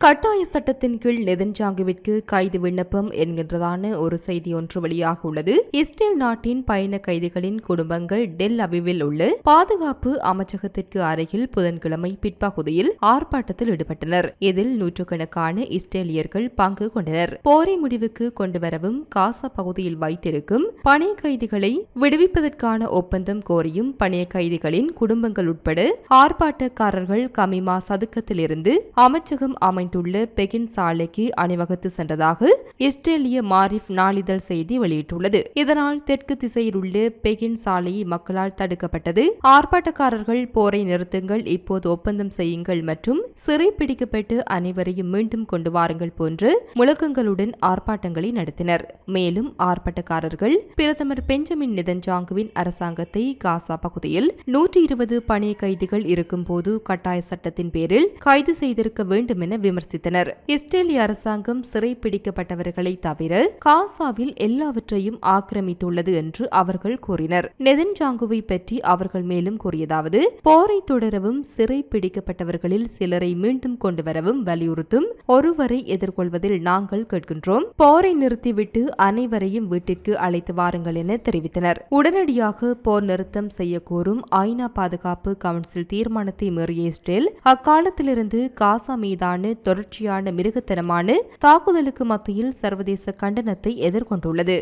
கட்டாய சட்டத்தின் கீழ் நெதன்ஜாங்குவிற்கு கைது விண்ணப்பம் என்கின்றதான ஒரு செய்தி ஒன்று வெளியாக உள்ளது. இஸ்ரேல் நாட்டின் பயண கைதிகளின் குடும்பங்கள் டெல் அபிவில் உள்ள பாதுகாப்பு அமைச்சகத்திற்கு அருகில் புதன்கிழமை பிற்பகுதியில் ஆர்ப்பாட்டத்தில் ஈடுபட்டனர். இதில் நூற்றுக்கணக்கான இஸ்ரேலியர்கள் பங்கு கொண்டனர். போரை முடிவுக்கு கொண்டுவரவும் காசா பகுதியில் வைத்திருக்கும் பணைய கைதிகளை விடுவிப்பதற்கான ஒப்பந்தம் கோரியும் பணைய கைதிகளின் குடும்பங்கள் உட்பட ஆர்ப்பாட்டக்காரர்கள் கமிமா சதுக்கத்திலிருந்து அமைச்சகம் அமை அமைந்துள்ள பெகின் சாலைக்கு அணிவகுத்து சென்றதாக இஸ்ரேலிய மாரிஃப் நாளிதழ் செய்தி வெளியிட்டுள்ளது. இதனால் தெற்கு திசையில் உள்ள பெகின் சாலையை மக்களால் தடுக்கப்பட்டது. ஆர்ப்பாட்டக்காரர்கள் போரை நிறுத்துங்கள் இப்போது ஒப்பந்தம் செய்யுங்கள் மற்றும் சிறை பிடிக்கப்பட்டு அனைவரையும் மீண்டும் கொண்டு வாருங்கள் போன்று முழக்கங்களுடன் ஆர்ப்பாட்டங்களை நடத்தினர். மேலும் ஆர்ப்பாட்டக்காரர்கள் பிரதமர் பெஞ்சமின் நிதன்ஜாங்குவின் அரசாங்கத்தை காசா பகுதியில் நூற்றி இருபது பணிய கைதிகள் இருக்கும்போது கட்டாய சட்டத்தின் பேரில் கைது செய்திருக்க வேண்டும் என விமர்சித்தனர். இஸ்ரேலிய அரசாங்கம் சிறை பிடிக்கப்பட்டவர்களை தவிர காசாவில் எல்லாவற்றையும் ஆக்கிரமித்துள்ளது என்று அவர்கள் கூறினர். நெதன்ஜாங்குவை பற்றி அவர்கள் மேலும் கூறியதாவது போரை தொடரவும் சிறை பிடிக்கப்பட்டவர்களில் சிலரை மீண்டும் கொண்டுவரவும் வலியுறுத்தும் ஒருவரை எதிர்கொள்வதில் நாங்கள் கேட்கின்றோம். போரை நிறுத்திவிட்டு அனைவரையும் வீட்டிற்கு அழைத்து வாருங்கள் என தெரிவித்தனர். உடனடியாக போர் நிறுத்தம் செய்ய கோரும் ஐநா பாதுகாப்பு கவுன்சில் தீர்மானத்தை மீறிய இஸ்ரேல் அக்காலத்திலிருந்து காசா மீதான தொடர்ச்சியான மிருகத்தனமான தாக்குதலுக்கு மத்தியில் சர்வதேச கண்டனத்தை எதிர்கொண்டுள்ளது.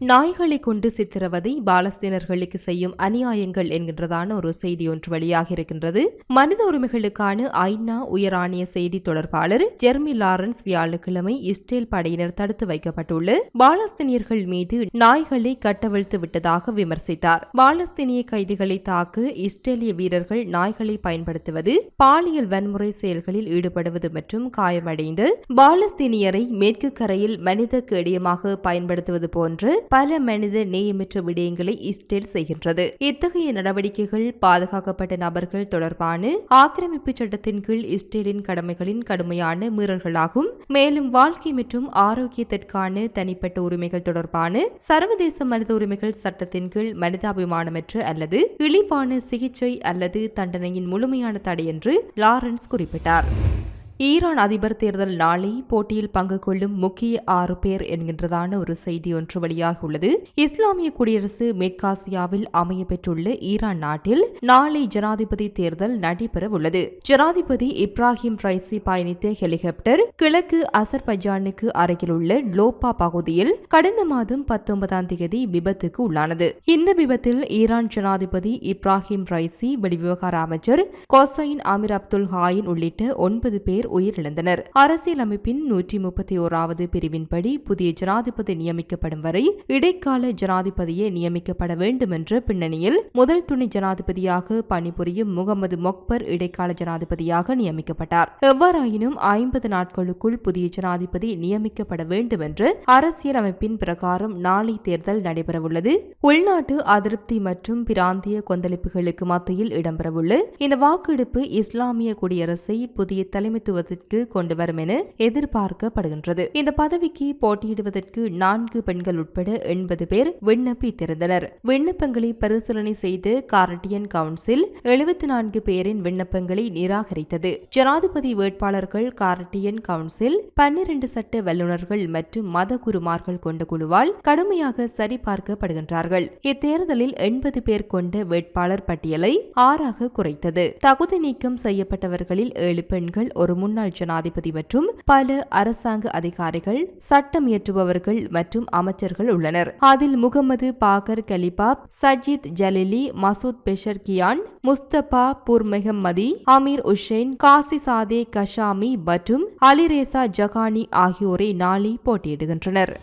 நாய்களை கொண்டு சித்திரவதை பாலஸ்தீனர்களுக்கு செய்யும் அநியாயங்கள் என்கின்றதான ஒரு செய்தி ஒன்று வெளியாக இருக்கின்றது. மனித உரிமைகளுக்கான ஐநா உயராணிய செய்தி தொடர்பாளர் ஜெர்மி லாரன்ஸ் வியாழக்கிழமை இஸ்ரேல் படையினர் தடுத்து வைக்கப்பட்டுள்ள பாலஸ்தீனியர்கள் மீது நாய்களை கட்டவிழ்த்து விட்டதாக விமர்சித்தார். பாலஸ்தீனிய கைதிகளை தாக்க இஸ்ரேலிய வீரர்கள் நாய்களை பயன்படுத்துவது பாலியல் வன்முறை செயல்களில் ஈடுபடுவது மற்றும் காயமடைந்து பாலஸ்தீனியரை மேற்கு கரையில் மனித கேடியமாக பயன்படுத்துவது போன்று பல மனித நேயமற்ற விடயங்களை இஸ்ரேல் செய்கின்றது. இத்தகைய நடவடிக்கைகள் பாதுகாக்கப்பட்ட நபர்கள் தொடர்பான ஆக்கிரமிப்பு சட்டத்தின் கீழ் இஸ்ரேலின் கடமைகளின் கடுமையான மீறல்களாகும். மேலும் வாழ்க்கை மற்றும் ஆரோக்கியத்திற்கான தனிப்பட்ட உரிமைகள் தொடர்பான சர்வதேச மனித உரிமைகள் சட்டத்தின் கீழ் மனிதாபிமானமற்ற அல்லது இழிவான சிகிச்சை அல்லது தண்டனையின் முழுமையான தடை என்று லாரன்ஸ் குறிப்பிட்டார். ஈரான் அதிபர் தேர்தல் நாளை போட்டியில் பங்கு கொள்ளும் முக்கிய ஆறு பேர் என்கின்றதான ஒரு செய்தி ஒன்று வெளியாக உள்ளது. இஸ்லாமிய குடியரசு மேற்காசியாவில் அமைய பெற்றுள்ள ஈரான் நாட்டில் நாளை ஜனாதிபதி தேர்தல் நடைபெற உள்ளது. ஜனாதிபதி இப்ராஹிம் ரைசி பயணித்த ஹெலிகாப்டர் கிழக்கு அசர்பைஜானுக்கு அருகிலுள்ள லோப்பா பகுதியில் கடந்த மாதம் பத்தொன்பதாம் தேதி விபத்துக்கு உள்ளானது. இந்த விபத்தில் ஈரான் ஜனாதிபதி இப்ராஹிம் ரைசி வெளிவிவகார அமைச்சர் கொசைன் அமீர் அப்துல் ஹாயின் உள்ளிட்ட ஒன்பது பேர் பேர் உயிரிழந்தனர். அரசியலமைப்பின் நூற்றி முப்பத்தி ஓராவது பிரிவின்படி புதிய ஜனாதிபதி நியமிக்கப்படும் வரை இடைக்கால ஜனாதிபதியே நியமிக்கப்பட வேண்டும் என்ற பின்னணியில் முதல் துணை ஜனாதிபதியாக பணிபுரியும் முகமது மொக்பர் இடைக்கால ஜனாதிபதியாக நியமிக்கப்பட்டார். எவ்வாறாயினும் ஐம்பது நாட்களுக்குள் புதிய ஜனாதிபதி நியமிக்கப்பட வேண்டும் என்று அரசியலமைப்பின் பிரகாரம் நாளை தேர்தல் நடைபெறவுள்ளது. உள்நாட்டு அதிருப்தி மற்றும் பிராந்திய கொந்தளிப்புகளுக்கு மத்தியில் இடம்பெறவுள்ள இந்த வாக்கெடுப்பு இஸ்லாமிய குடியரசை புதிய தலைமைத்துவ தலைமைத்துவத்திற்கு கொண்டு வரும் என எதிர்பார்க்கப்படுகின்றது. இந்த பதவிக்கு போட்டியிடுவதற்கு நான்கு பெண்கள் உட்பட எண்பது பேர் விண்ணப்பித்திருந்தனர். விண்ணப்பங்களை பரிசீலனை செய்து கார்டியன் கவுன்சில் எழுபத்தி நான்கு பேரின் விண்ணப்பங்களை நிராகரித்தது. ஜனாதிபதி வேட்பாளர்கள் கார்டியன் கவுன்சில் பன்னிரண்டு சட்ட வல்லுநர்கள் மற்றும் மத குருமார்கள் கொண்ட குழுவால் கடுமையாக சரிபார்க்கப்படுகின்றார்கள். இத்தேர்தலில் எண்பது பேர் கொண்ட வேட்பாளர் பட்டியலை ஆறாக குறைத்தது. தகுதி நீக்கம் செய்யப்பட்டவர்களில் ஏழு பெண்கள் ஒரு முன்னாள் ஜனாதிபதி மற்றும் பல அரசாங்க அதிகாரிகள் சட்டம் இயற்றுபவர்கள் மற்றும் அமைச்சர்கள் உள்ளனர். அதில் Mohammad Bagher Ghalibaf Sajid Jalili Masoud Pezeshkian Mostafa Pourmohammadi Amir Hossein Ghazizadeh Hashemi மற்றும் அலிரேசா ஜகானி ஆகியோரை நாளை போட்டியிடுகின்றனர்.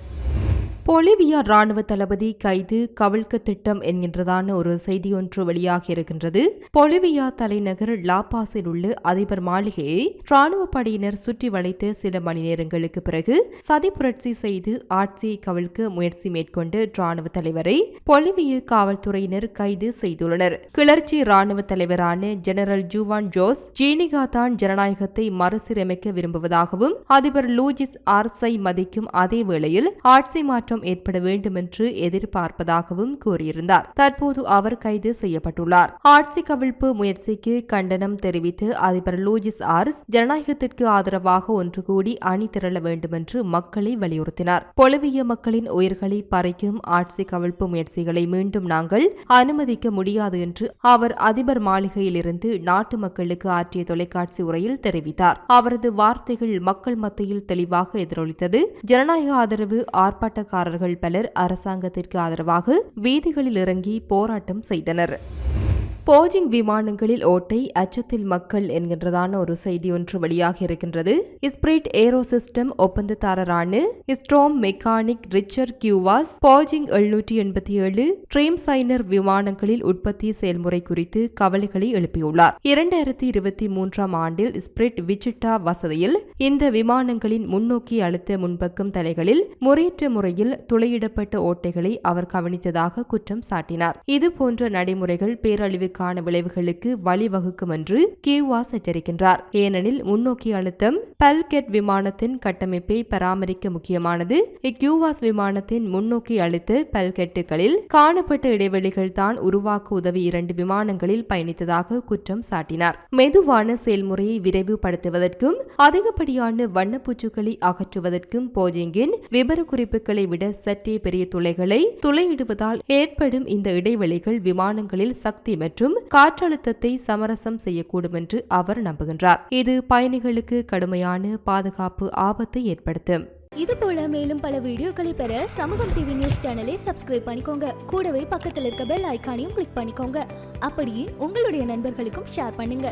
பொலிவியா ராணுவ தளபதி கைது கவிழ்க்க திட்டம் என்கின்றதான ஒரு செய்தி ஒன்று வெளியாகி இருக்கின்றது. பொலிவியா தலைநகர் லாபாஸில் உள்ள அதிபர் மாளிகையை ராணுவ படையினர் சுற்றி வளைத்து சில மணி நேரங்களுக்கு பிறகு சதி புரட்சி செய்து ஆட்சியை கவிழ்க்க முயற்சி மேற்கொண்டு ராணுவ தலைவரை பொலிவிய காவல்துறையினர் கைது செய்துள்ளனர். கிளர்ச்சி ராணுவ தலைவரான ஜெனரல் ஜூவான் ஜோஸ் ஜீனிகா தான் ஜனநாயகத்தை மறுசீரமைக்க விரும்புவதாகவும் அதிபர் லூஜிஸ் ஆர்ஸை மதிக்கும் அதே வேளையில் ஆட்சி மாற்றம் மாற்றம் ஏற்பட வேண்டும் என்று எதிர்பார்ப்பதாகவும் கூறியிருந்தார். தற்போது அவர் கைது செய்யப்பட்டுள்ளார். ஆட்சி கவிழ்ப்பு முயற்சிக்கு கண்டனம் தெரிவித்து அதிபர் லூஜிஸ் ஆர்ஸ் ஜனநாயகத்திற்கு ஆதரவாக ஒன்று கூடி அணி திரள வேண்டுமென்று மக்களை வலியுறுத்தினார். பொலிவிய மக்களின் உயிர்களை பறிக்கும் ஆட்சி கவிழ்ப்பு முயற்சிகளை மீண்டும் நாங்கள் அனுமதிக்க முடியாது என்று அவர் அதிபர் மாளிகையிலிருந்து நாட்டு மக்களுக்கு ஆற்றிய தொலைக்காட்சி உரையில் தெரிவித்தார். அவரது வார்த்தைகள் மக்கள் மத்தியில் தெளிவாக எதிரொலித்தது. ஜனநாயக ஆதரவு ஆர்ப்பாட்டக்கார போராட்டக்காரர்கள் பலர் அரசாங்கத்திற்கு ஆதரவாக வீதிகளில் இறங்கி போராட்டம் செய்தனர். போஜிங் விமானங்களில் ஓட்டை அச்சத்தில் மக்கள் என்கின்றதான ஒரு செய்தி ஒன்று வெளியாக இருக்கின்றது. ஸ்பிரிட் ஏரோ சிஸ்டம் ஒப்பந்ததாரரான ஸ்ட்ரோம் மெக்கானிக் ரிச்சர் கியூவாஸ் போஜிங் எழுநூற்றி எண்பத்தி ஏழு ட்ரீம் சைனர் விமானங்களில் உற்பத்தி செயல்முறை குறித்து கவலைகளை எழுப்பியுள்ளார். இரண்டாயிரத்தி இருபத்தி மூன்றாம் ஆண்டில் ஸ்பிரிட் விஜிட்டா வசதியில் இந்த விமானங்களின் முன்னோக்கி அழுத்த முன்பக்கம் தலைகளில் முறையற்ற முறையில் துளையிடப்பட்ட ஓட்டைகளை அவர் கவனித்ததாக குற்றம் சாட்டினார். இதுபோன்ற நடைமுறைகள் பேரழிவு விளைவுக்கான விளைவுகளுக்கு வழிவகுக்கும் என்று கியூவாஸ் எச்சரிக்கின்றார். ஏனெனில் முன்னோக்கி அழுத்தம் பல்கெட் விமானத்தின் கட்டமைப்பை பராமரிக்க முக்கியமானது. இக்கியூவாஸ் விமானத்தின் முன்னோக்கி அழுத்த பல்கெட்டுகளில் காணப்பட்ட இடைவெளிகள் தான் உருவாக்க உதவி இரண்டு விமானங்களில் பயணித்ததாக குற்றம் சாட்டினார். மெதுவான செயல்முறையை விரைவுபடுத்துவதற்கும் அதிகப்படியான வண்ணப்பூச்சுக்களை அகற்றுவதற்கும் போஜிங்கின் விபரக்குறிப்புகளை விட சற்றே பெரிய துளைகளை துளையிடுவதால் ஏற்படும் இந்த இடைவெளிகள் விமானங்களில் சக்தி மற்றும் மற்றும் காற்றழுத்தத்தை சமரசம் செய்யக்கூடும் என்று அவர் நம்புகின்றார். இது பயணிகளுக்கு கடுமையான பாதுகாப்பு ஆபத்தை ஏற்படுத்தும். இது போல மேலும் பல வீடியோக்களை பெற சமூகம் டிவி நியூஸ் சேனலை சப்ஸ்கிரைப் பண்ணிக்கோங்க. கூடவே பக்கத்தில் இருக்க பெல் ஐக்கானையும் கிளிக் பண்ணிக்கோங்க. அப்படியே உங்களுடைய நண்பர்களுக்கும் ஷேர் பண்ணுங்க.